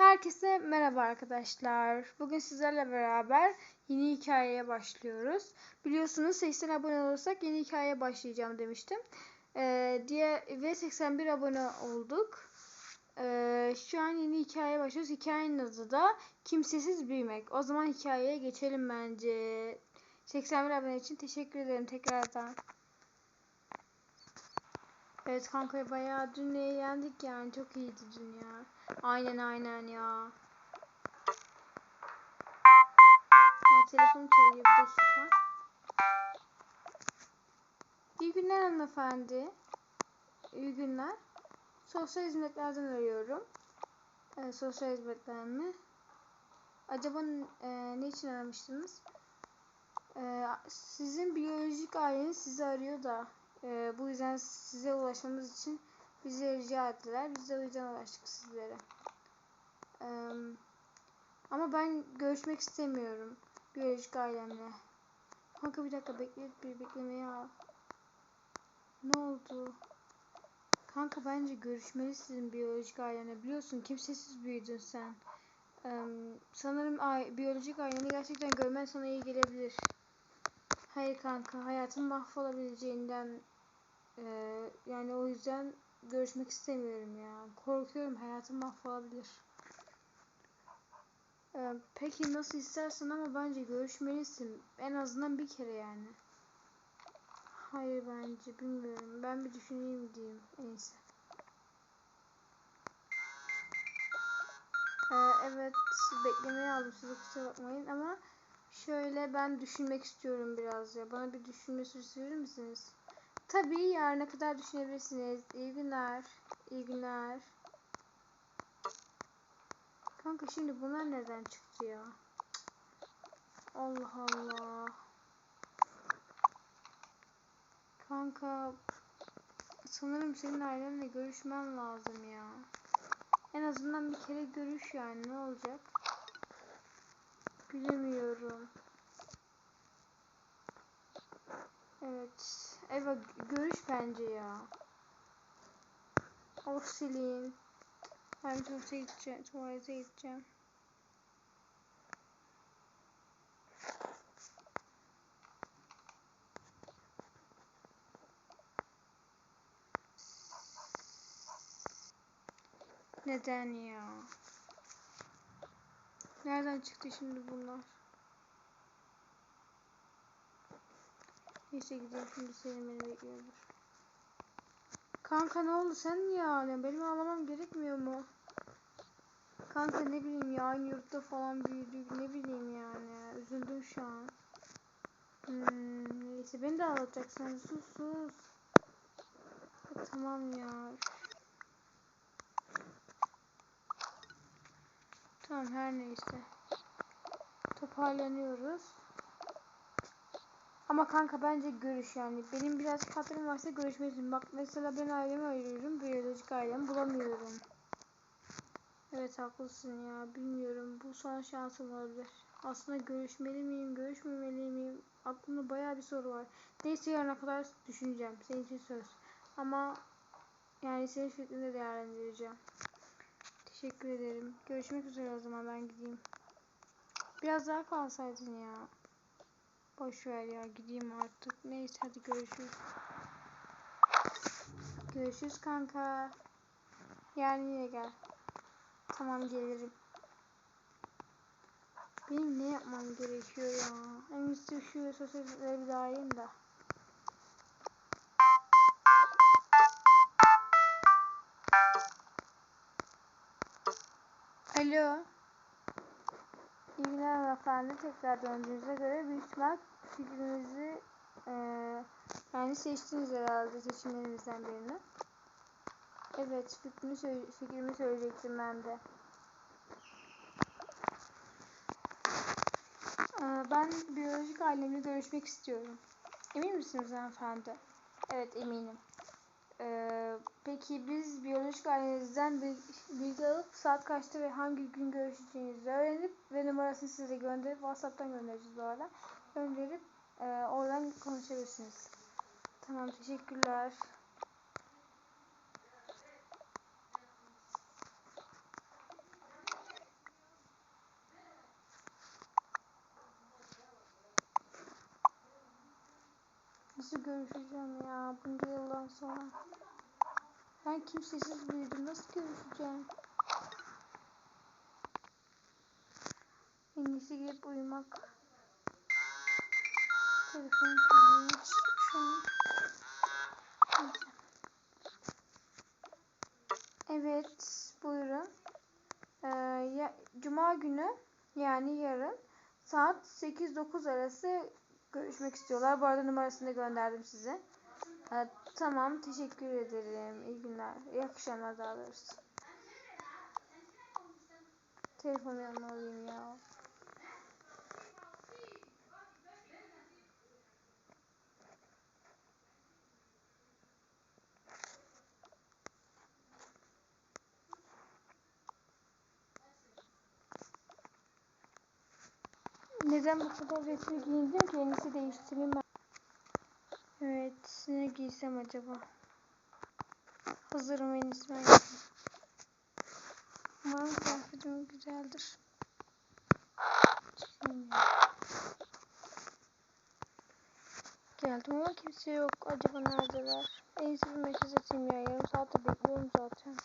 Herkese merhaba arkadaşlar. Bugün sizlerle beraber yeni hikayeye başlıyoruz. Biliyorsunuz 80 abone olursak yeni hikayeye başlayacağım demiştim. Ee, diye ve 81 abone olduk. Ee, şu an yeni hikayeye başlıyoruz. Hikayenin adı da Kimsesiz Büyümek. O zaman hikayeye geçelim bence. 81 abone için teşekkür ederim tekrardan. Evet kanka bayağı dün eğlendik yani çok iyiydi dün ya. Aynen aynen ya. Ya telefon çalıyor bir dakika. İyi günler hanımefendi. İyi günler. Sosyal hizmetlerden arıyorum. Ee, sosyal hizmetler mi? Acaba e, ne için aramıştınız? Ee, sizin biyolojik aileniz sizi arıyor da e, bu yüzden size ulaşmamız için bize rica ettiler. Biz de o yüzden ulaştık sizlere. Ee, ama ben görüşmek istemiyorum biyolojik ailemle. Kanka bir dakika bekle bir beklemeye al. Ne oldu? Kanka bence görüşmelisin biyolojik ailemle. Biliyorsun kimsesiz büyüdün sen. Ee, sanırım ay, biyolojik aileni gerçekten görmen sana iyi gelebilir. Hayır kanka hayatın mahvolabileceğinden e, yani o yüzden görüşmek istemiyorum ya. Korkuyorum hayatım mahvolabilir. Ee, peki nasıl istersen ama bence görüşmelisin. En azından bir kere yani. Hayır bence bilmiyorum. Ben bir düşüneyim diyeyim iyisi. Ee, evet beklemeye aldım size kusura bakmayın ama şöyle ben düşünmek istiyorum biraz ya. Bana bir düşünme süresi verir misiniz? Tabii yarına kadar düşünebilirsiniz. İyi günler. İyi günler. Kanka şimdi bunlar neden çıktı ya? Allah Allah. Kanka sanırım senin ailenle görüşmen lazım ya. En azından bir kere görüş yani ne olacak? Bilemiyorum. Evet. Eva görüş bence ya. Of sileyim. Ben tuvalete gideceğim. Tuvalete gideceğim. Neden ya? Nereden çıktı şimdi bunlar? Neyse gidelim şimdi Selim beni bekliyordur. Kanka ne oldu sen niye ağlıyorsun? Benim ağlamam gerekmiyor mu? Kanka ne bileyim ya aynı yurtta falan büyüdük ne bileyim yani. Üzüldüm şu an. Hmm, neyse beni de ağlatacaksın sus sus. Ya, tamam ya. Tamam her neyse. Toparlanıyoruz. Ama kanka bence görüş yani. Benim biraz hatırım varsa görüşmelisin. Bak mesela ben ailemi arıyorum. Biyolojik ailemi bulamıyorum. Evet haklısın ya. Bilmiyorum. Bu son şansım olabilir. Aslında görüşmeli miyim? Görüşmemeli miyim? Aklımda baya bir soru var. Neyse yarına kadar düşüneceğim. Senin için söz. Ama yani senin fikrini de değerlendireceğim. Teşekkür ederim. Görüşmek üzere o zaman ben gideyim. Biraz daha kalsaydın ya. Boş ver ya gideyim artık. Neyse hadi görüşürüz. Görüşürüz kanka. Yarın yine gel. Tamam gelirim. Benim ne yapmam gerekiyor ya? En iyisi şu sosyalleri bir daha arayayım da. Alo. İyi günler hanımefendi. Tekrar döndüğünüze göre büyük ihtimal fikrinizi e, yani seçtiniz herhalde seçimlerimizden birini. Evet fikrimi, söyle fikrimi söyleyecektim ben de. Ee, ben biyolojik ailemle görüşmek istiyorum. Emin misiniz hanımefendi? Evet eminim. Ee, peki biz biyolojik annenizden bilgi alıp saat kaçta ve hangi gün görüşeceğinizi öğrenip ve numarasını size gönderip WhatsApp'tan göndereceğiz bu arada. Gönderip e, oradan konuşabilirsiniz. Tamam teşekkürler. Nasıl görüşeceğim ya bunca yıldan sonra? Ben kimsesiz büyüdüm. Nasıl görüşeceğim? En iyisi gidip uyumak. Telefon çalıyor. Şu an. Evet, buyurun. Ee, ya, Cuma günü yani yarın saat 8-9 arası görüşmek istiyorlar. Bu arada numarasını gönderdim size. Ee, tamam, teşekkür ederim. İyi günler. İyi akşamlar daha doğrusu. Telefonu yanıma alayım ya. Neden bu kadar retro giyindim ki? En iyisi değiştireyim ben. Evet, ne giysem acaba? Hazırım en iyisi ben. Umarım kıyafetim güzeldir. Geldim ama kimse yok. Acaba neredeler? En iyisi bir mesaj atayım ya. Yarım saattir bekliyorum zaten.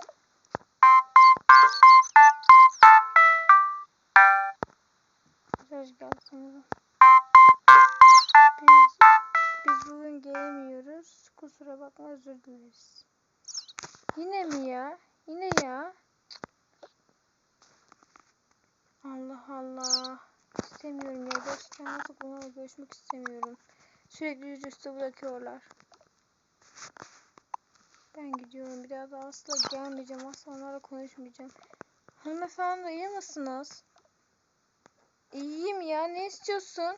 Mesaj geldi sanırım. Kusura bakma özür dileriz. Yine mi ya? Yine ya. Allah Allah. İstemiyorum ya. Gerçekten artık bunlarla görüşmek istemiyorum. Sürekli yüzüstü bırakıyorlar. Ben gidiyorum. Bir daha da asla gelmeyeceğim. Asla onlarla konuşmayacağım. Hanımefendi iyi misiniz? İyiyim ya. Ne istiyorsun?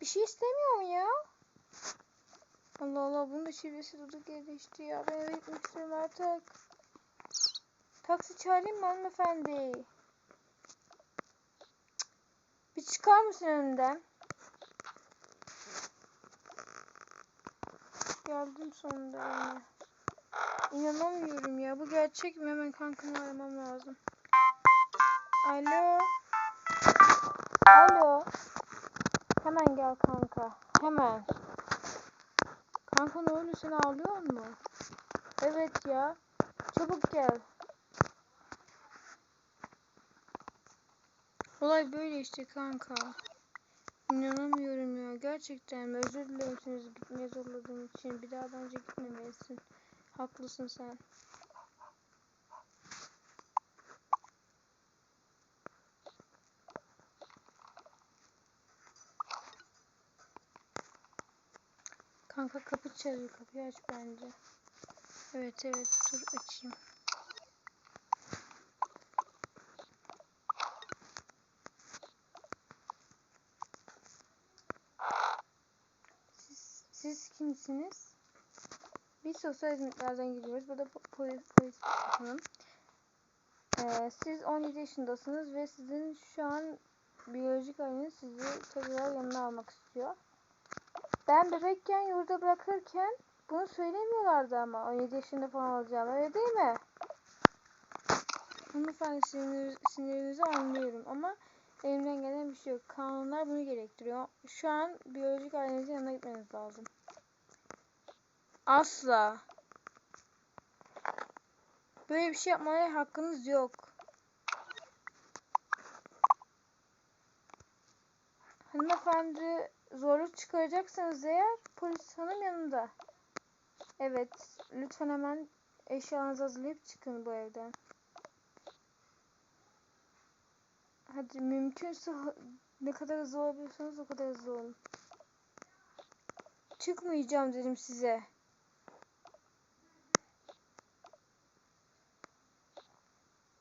Bir şey istemiyorum ya. Allah Allah. Bunun da şivesi duduk geçti ya. Ben eve gitmek istiyorum artık. Taksi çağırayım mı hanımefendi? Bir çıkar mısın önümden? Geldim sonunda evine. İnanamıyorum ya. Bu gerçek mi? Hemen kankamı aramam lazım. Alo. Alo. Hemen gel kanka. Hemen. Oluyor? Sen ağlıyor mu? Evet ya. Çabuk gel. Olay böyle işte kanka. İnanamıyorum ya. Gerçekten? Özür dilerim gitmeye zorladığım için. Bir daha bence gitmemelisin. Haklısın sen. Kanka kapı çalıyor. Kapıyı aç bence. Evet evet dur açayım. Siz, siz kimsiniz? Biz sosyal hizmetlerden gidiyoruz. Bu da po- polis, polis hanım. Ee, siz 17 yaşındasınız ve sizin şu an biyolojik aileniz sizi tekrar yanına almak istiyor. Ben bebekken yurda bırakırken bunu söylemiyorlardı ama 17 yaşında falan olacağım öyle değil mi? Hanımefendi sinir, sinirinizi anlıyorum ama elimden gelen bir şey yok. Kanunlar bunu gerektiriyor. Şu an biyolojik ailenizin yanına gitmeniz lazım. Asla. Böyle bir şey yapmaya hakkınız yok. Hanımefendi zorluk çıkaracaksanız eğer polis hanım yanında. Evet, lütfen hemen eşyalarınızı hazırlayıp çıkın bu evden. Hadi mümkünse ne kadar hızlı olabiliyorsanız o kadar hızlı olun. Çıkmayacağım dedim size.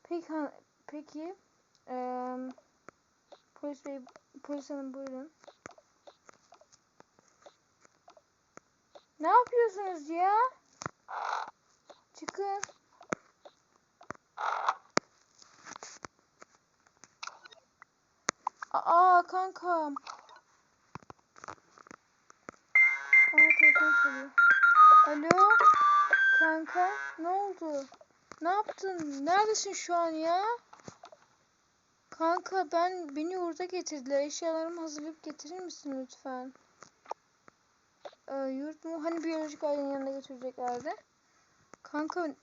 Peki, peki eee, polis bey, polis hanım buyurun. Ne yapıyorsunuz ya? Çıkın. Aa kankam. Aa telefon çalıyor. Alo. Kanka ne oldu? Ne yaptın? Neredesin şu an ya? Kanka ben beni yurda getirdiler. Eşyalarımı hazırlayıp getirir misin lütfen? E, yurt mu? Hani biyolojik ailenin yanına götüreceklerdi. Kanka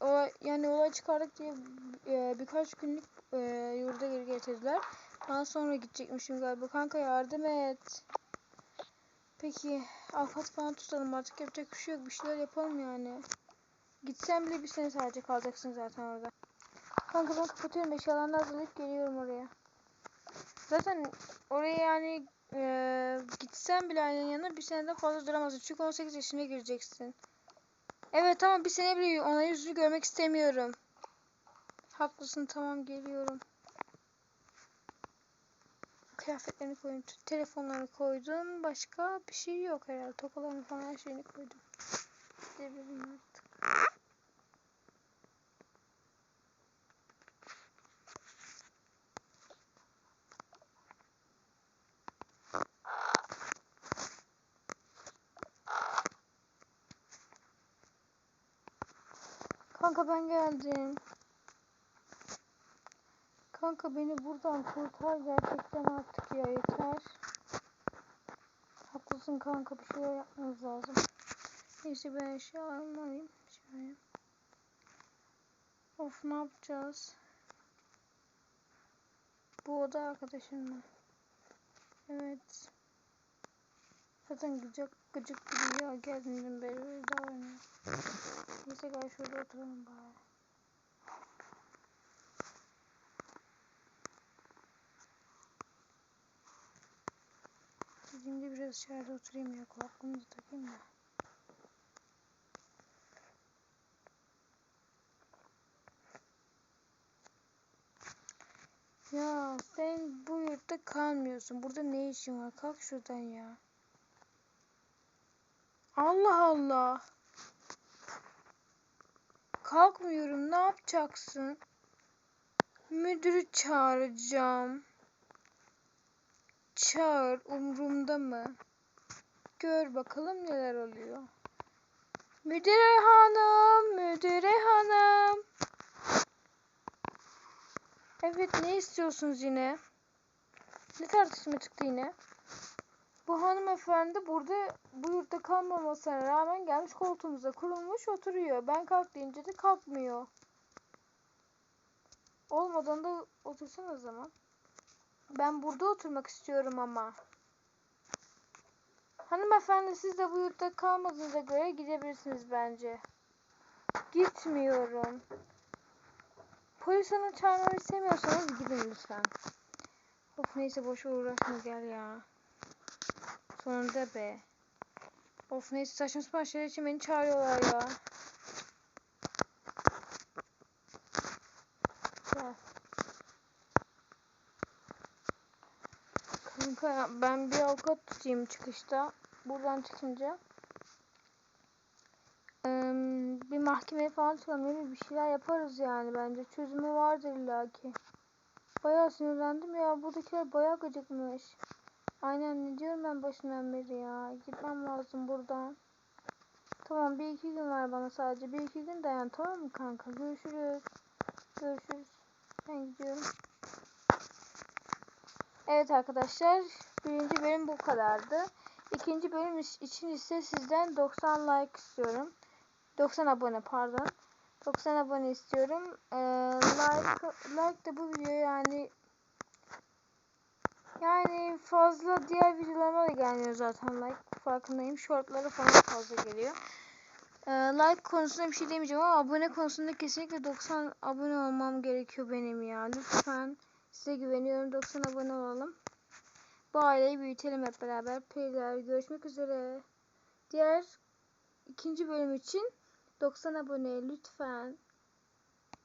o, yani olay çıkardık diye e, birkaç günlük e, yurda geri getirdiler. Daha sonra gidecekmişim galiba. Kanka yardım et. Peki avukat falan tutalım artık yapacak bir şey yok. Bir şeyler yapalım yani. Gitsen bile bir sene sadece kalacaksın zaten orada. Kanka ben kapatıyorum. Eşyalarını hazırlayıp geliyorum oraya. Zaten oraya yani e, gitsen bile ailenin yanına bir seneden fazla duramazsın. Çünkü 18 yaşına gireceksin. Evet tamam bir sene bile ona yüzünü görmek istemiyorum. Haklısın tamam geliyorum. Kıyafetlerini koydum. Telefonlarını koydum. Başka bir şey yok herhalde. Tokalarını falan her şeyini koydum. Gidebilirim artık. Kanka ben geldim. Kanka beni buradan kurtar gerçekten artık ya yeter. Haklısın kanka bir şeyler yapmamız lazım. Neyse ben eşyalarımı alayım. Şöyle. Of ne yapacağız? Bu oda arkadaşım mı? Evet. Zaten gıcık gıcık ya geldiğinden beri öyle davranıyor. Neyse gel şurada oturalım bari. De biraz dışarıda oturayım ya kulaklığımı da takayım da. Ya sen bu yurtta kalmıyorsun. Burada ne işin var? Kalk şuradan ya. Allah Allah. Kalkmıyorum. Ne yapacaksın? Müdürü çağıracağım. Çağır. Umrumda mı? Gör bakalım neler oluyor. Müdüre hanım, müdüre hanım. Evet ne istiyorsunuz yine? Ne tartışma çıktı yine? Bu hanımefendi burada bu yurtta kalmamasına rağmen gelmiş koltuğumuza kurulmuş oturuyor. Ben kalk deyince de kalkmıyor. Olmadan da otursun o zaman. Ben burada oturmak istiyorum ama. Hanımefendi siz de bu yurtta kalmadığınıza göre gidebilirsiniz bence. Gitmiyorum. Polis hanım çağırmamı istemiyorsanız gidin lütfen. Of neyse boş uğraşma gel ya. Sonunda be. Of neyse saçma sapan şeyler için beni çağırıyorlar ya. Kanka ben bir avukat tutayım çıkışta. Buradan çıkınca. Bir mahkemeye falan çıkalım. Bir şeyler yaparız yani bence. Çözümü vardır illaki. Bayağı sinirlendim ya. Buradakiler bayağı gıcıkmış. Aynen ne diyorum ben başından beri ya. Gitmem lazım buradan. Tamam bir iki gün var bana sadece. Bir iki gün dayan tamam mı kanka? Görüşürüz. Görüşürüz. Ben gidiyorum. Evet arkadaşlar. Birinci bölüm bu kadardı. İkinci bölüm için ise sizden 90 like istiyorum. 90 abone pardon. 90 abone istiyorum. Ee, like like de bu video yani fazla diğer videolarıma da gelmiyor zaten like farkındayım. Shortlara falan fazla geliyor. Ee, like konusunda bir şey demeyeceğim ama abone konusunda kesinlikle 90 abone olmam gerekiyor benim ya. Lütfen size güveniyorum. 90 abone olalım. Bu aileyi büyütelim hep beraber. Peyler görüşmek üzere. Diğer ikinci bölüm için 90 abone lütfen.